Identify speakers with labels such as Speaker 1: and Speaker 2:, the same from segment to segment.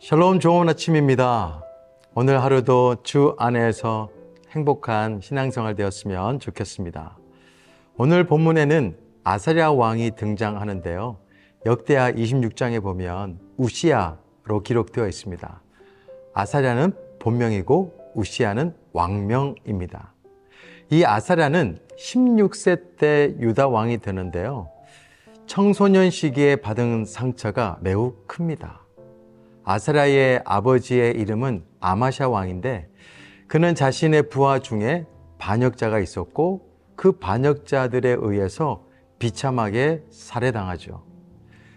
Speaker 1: 샬롬 좋은 아침입니다. 오늘 하루도 주 안에서 행복한 신앙생활 되었으면 좋겠습니다. 오늘 본문에는 아사랴 왕이 등장하는데요. 역대하 26장에 보면 우시아로 기록되어 있습니다. 아사랴는 본명이고 우시아는 왕명입니다. 이 아사랴는 16세 때 유다 왕이 되는데요. 청소년 시기에 받은 상처가 매우 큽니다. 아사랴의 아버지의 이름은 아마샤 왕인데 그는 자신의 부하 중에 반역자가 있었고 그 반역자들에 의해서 비참하게 살해당하죠.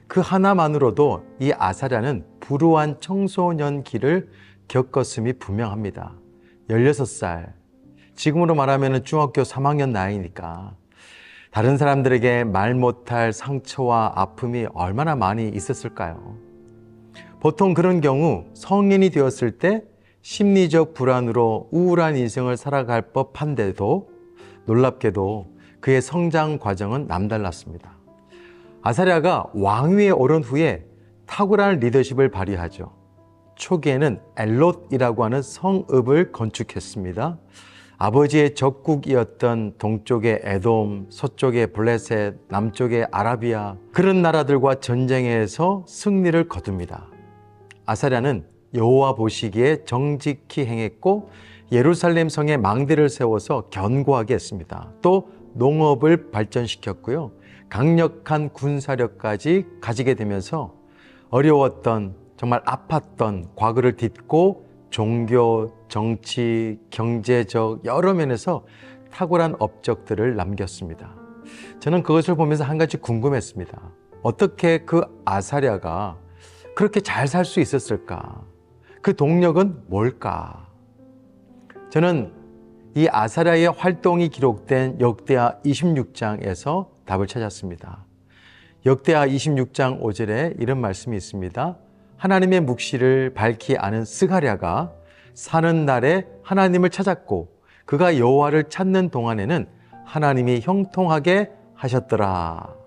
Speaker 1: 그 하나만으로도 이 아사랴는 불우한 청소년기를 겪었음이 분명합니다. 16살. 지금으로 말하면 중학교 3학년 나이니까 다른 사람들에게 말 못할 상처와 아픔이 얼마나 많이 있었을까요? 보통 그런 경우 성인이 되었을 때 심리적 불안으로 우울한 인생을 살아갈 법한데도 놀랍게도 그의 성장 과정은 남달랐습니다. 아사랴가 왕위에 오른 후에 탁월한 리더십을 발휘하죠. 초기에는 엘롯이라고 하는 성읍을 건축했습니다. 아버지의 적국이었던 동쪽의 에돔, 서쪽의 블레셋, 남쪽의 아라비아 그런 나라들과 전쟁에서 승리를 거둡니다. 아사랴는 여호와 보시기에 정직히 행했고 예루살렘 성에 망대를 세워서 견고하게 했습니다. 또 농업을 발전시켰고요. 강력한 군사력까지 가지게 되면서 어려웠던 정말 아팠던 과거를 딛고 종교, 정치, 경제적 여러 면에서 탁월한 업적들을 남겼습니다. 저는 그것을 보면서 한 가지 궁금했습니다. 어떻게 그 아사랴가 그렇게 잘 살 수 있었을까? 그 동력은 뭘까? 저는 이 아사랴의 활동이 기록된 역대하 26장에서 답을 찾았습니다. 역대하 26장 5절에 이런 말씀이 있습니다. 하나님의 묵시를 밝히 아는 스가랴가 사는 날에 하나님을 찾았고 그가 여호와를 찾는 동안에는 하나님이 형통하게 하셨더라.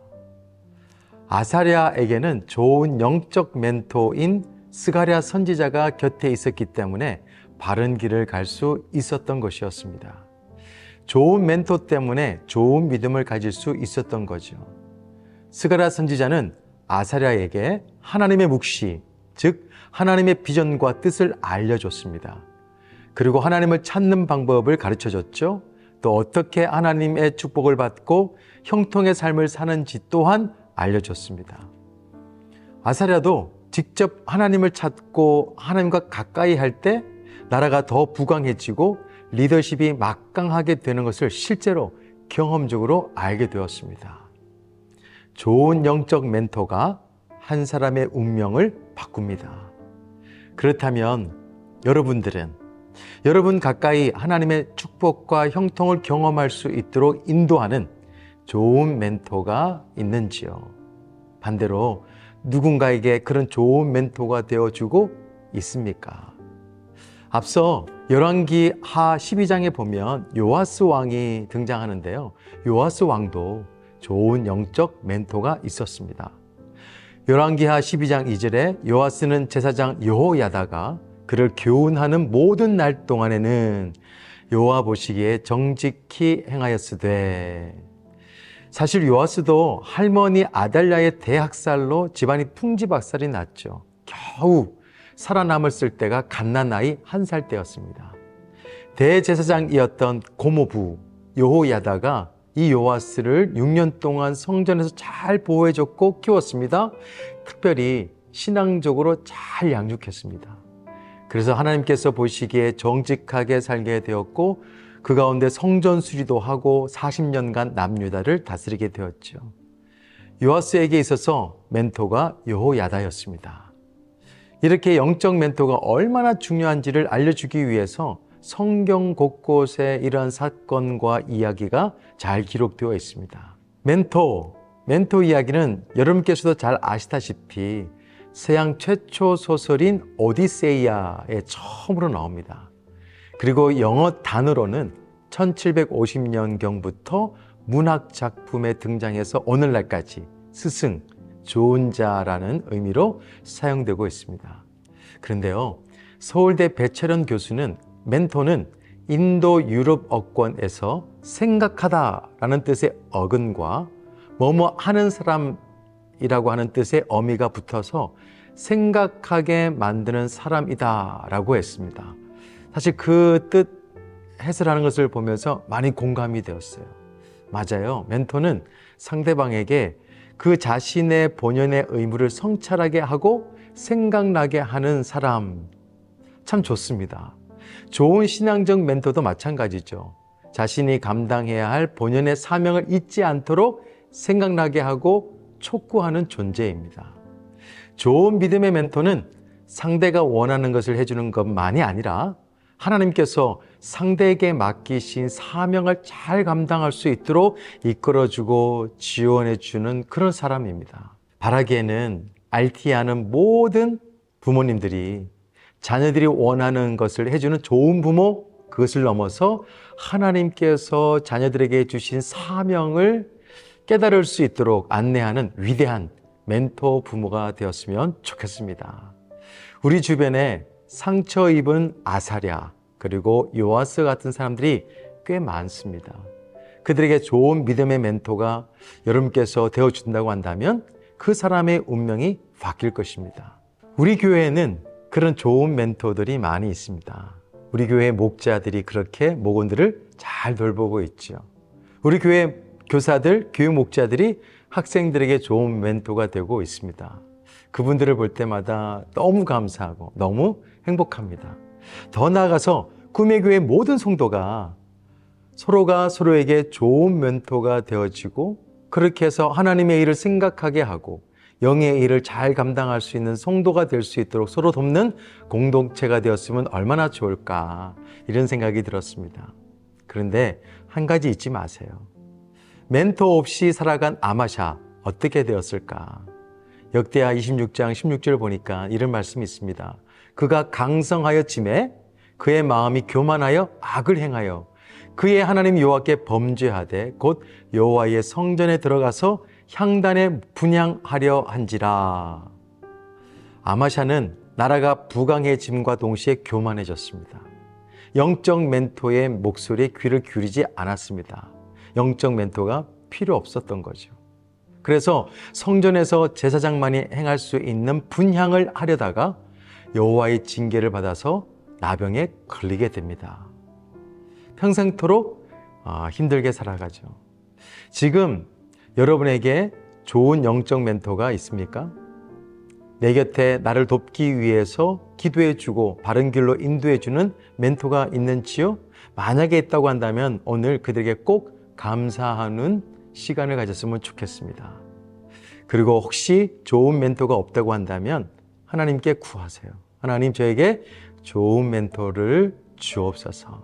Speaker 1: 아사랴에게는 좋은 영적 멘토인 스가랴 선지자가 곁에 있었기 때문에 바른 길을 갈 수 있었던 것이었습니다. 좋은 멘토 때문에 좋은 믿음을 가질 수 있었던 거죠. 스가랴 선지자는 아사랴에게 하나님의 묵시, 즉 하나님의 비전과 뜻을 알려줬습니다. 그리고 하나님을 찾는 방법을 가르쳐 줬죠. 또 어떻게 하나님의 축복을 받고 형통의 삶을 사는지 또한 알려줬습니다. 아사랴도 직접 하나님을 찾고 하나님과 가까이 할 때 나라가 더 부강해지고 리더십이 막강하게 되는 것을 실제로 경험적으로 알게 되었습니다. 좋은 영적 멘토가 한 사람의 운명을 바꿉니다. 그렇다면 여러분들은 여러분 가까이 하나님의 축복과 형통을 경험할 수 있도록 인도하는 좋은 멘토가 있는지요? 반대로 누군가에게 그런 좋은 멘토가 되어주고 있습니까? 앞서 열왕기 하 12장에 보면 요아스 왕이 등장하는데요. 요아스 왕도 좋은 영적 멘토가 있었습니다. 열왕기하 12장 2절에 요아스는 제사장 여호야다가 그를 교훈하는 모든 날 동안에는 여호와 보시기에 정직히 행하였으되 사실 요아스도 할머니 아달랴의 대학살로 집안이 풍지박살이 났죠. 겨우 살아남았을 때가 갓난 나이 한 살 때였습니다. 대제사장이었던 고모부 여호야다가 이 요아스를 6년 동안 성전에서 잘 보호해줬고 키웠습니다. 특별히 신앙적으로 잘 양육했습니다. 그래서 하나님께서 보시기에 정직하게 살게 되었고 그 가운데 성전 수리도 하고 40년간 남유다를 다스리게 되었죠. 요아스에게 있어서 멘토가 여호야다였습니다. 이렇게 영적 멘토가 얼마나 중요한지를 알려주기 위해서 성경 곳곳에 이러한 사건과 이야기가 잘 기록되어 있습니다. 멘토, 멘토 이야기는 여러분께서도 잘 아시다시피 서양 최초 소설인 오디세이아에 처음으로 나옵니다. 그리고 영어 단어로는 1750년경부터 문학 작품에 등장해서 오늘날까지 스승, 좋은 자라는 의미로 사용되고 있습니다. 그런데요, 서울대 배철현 교수는 멘토는 인도 유럽 어권에서 생각하다라는 뜻의 어근과 뭐뭐 하는 사람이라고 하는 뜻의 어미가 붙어서 생각하게 만드는 사람이다라고 했습니다. 사실 그 뜻 해설하는 것을 보면서 많이 공감이 되었어요. 맞아요. 멘토는 상대방에게 그 자신의 본연의 의무를 성찰하게 하고 생각나게 하는 사람. 참 좋습니다. 좋은 신앙적 멘토도 마찬가지죠. 자신이 감당해야 할 본연의 사명을 잊지 않도록 생각나게 하고 촉구하는 존재입니다. 좋은 믿음의 멘토는 상대가 원하는 것을 해주는 것만이 아니라 하나님께서 상대에게 맡기신 사명을 잘 감당할 수 있도록 이끌어주고 지원해주는 그런 사람입니다. 바라기에는 RT하는 모든 부모님들이 자녀들이 원하는 것을 해주는 좋은 부모, 그것을 넘어서 하나님께서 자녀들에게 주신 사명을 깨달을 수 있도록 안내하는 위대한 멘토 부모가 되었으면 좋겠습니다. 우리 주변에 상처 입은 아사랴, 그리고 요아스 같은 사람들이 꽤 많습니다. 그들에게 좋은 믿음의 멘토가 여러분께서 되어 준다고 한다면 그 사람의 운명이 바뀔 것입니다. 우리 교회에는 그런 좋은 멘토들이 많이 있습니다. 우리 교회 목자들이 그렇게 목원들을 잘 돌보고 있죠. 우리 교회 교사들, 교회 목자들이 학생들에게 좋은 멘토가 되고 있습니다. 그분들을 볼 때마다 너무 감사하고 너무 행복합니다. 더 나아가서 꿈의 교회 모든 성도가 서로가 서로에게 좋은 멘토가 되어지고 그렇게 해서 하나님의 일을 생각하게 하고 영의 일을 잘 감당할 수 있는 성도가 될 수 있도록 서로 돕는 공동체가 되었으면 얼마나 좋을까 이런 생각이 들었습니다. 그런데 한 가지 잊지 마세요. 멘토 없이 살아간 아마샤 어떻게 되었을까? 역대하 26장 16절 보니까 이런 말씀이 있습니다. 그가 강성하였짐에 그의 마음이 교만하여 악을 행하여 그의 하나님 여호와께 범죄하되 곧 여호와의 성전에 들어가서 향단에 분양하려 한지라. 아마샤는 나라가 부강해짐과 동시에 교만해졌습니다. 영적 멘토의 목소리에 귀를 기울이지 않았습니다. 영적 멘토가 필요 없었던 거죠. 그래서 성전에서 제사장만이 행할 수 있는 분향을 하려다가 여호와의 징계를 받아서 나병에 걸리게 됩니다. 평생토록 아, 힘들게 살아가죠. 지금 여러분에게 좋은 영적 멘토가 있습니까? 내 곁에 나를 돕기 위해서 기도해 주고 바른 길로 인도해 주는 멘토가 있는지요? 만약에 있다고 한다면 오늘 그들에게 꼭 감사하는 시간을 가졌으면 좋겠습니다. 그리고 혹시 좋은 멘토가 없다고 한다면 하나님께 구하세요. 하나님 저에게 좋은 멘토를 주옵소서.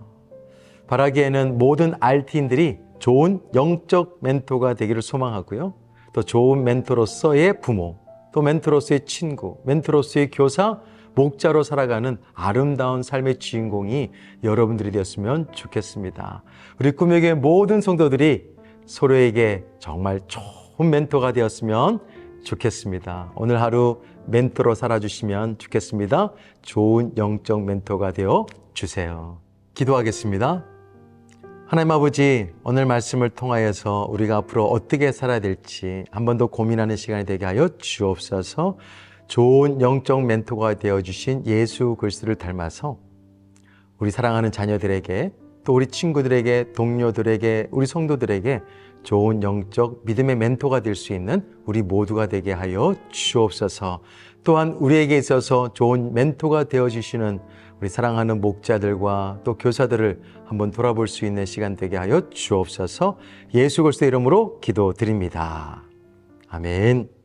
Speaker 1: 바라기에는 모든 RT인들이 좋은 영적 멘토가 되기를 소망하고요. 또 좋은 멘토로서의 부모, 또 멘토로서의 친구, 멘토로서의 교사, 목자로 살아가는 아름다운 삶의 주인공이 여러분들이 되었으면 좋겠습니다. 우리 꿈에게 모든 성도들이 서로에게 정말 좋은 멘토가 되었으면 좋겠습니다. 오늘 하루 멘토로 살아주시면 좋겠습니다. 좋은 영적 멘토가 되어 주세요. 기도하겠습니다. 하나님 아버지, 오늘 말씀을 통하여서 우리가 앞으로 어떻게 살아야 될지 한 번 더 고민하는 시간이 되게 하여 주옵소서 좋은 영적 멘토가 되어주신 예수 그리스도를 닮아서 우리 사랑하는 자녀들에게 또 우리 친구들에게 동료들에게 우리 성도들에게 좋은 영적 믿음의 멘토가 될 수 있는 우리 모두가 되게 하여 주옵소서 또한 우리에게 있어서 좋은 멘토가 되어 주시는 우리 사랑하는 목자들과 또 교사들을 한번 돌아볼 수 있는 시간 되게 하여 주옵소서 예수 그리스도 이름으로 기도드립니다. 아멘.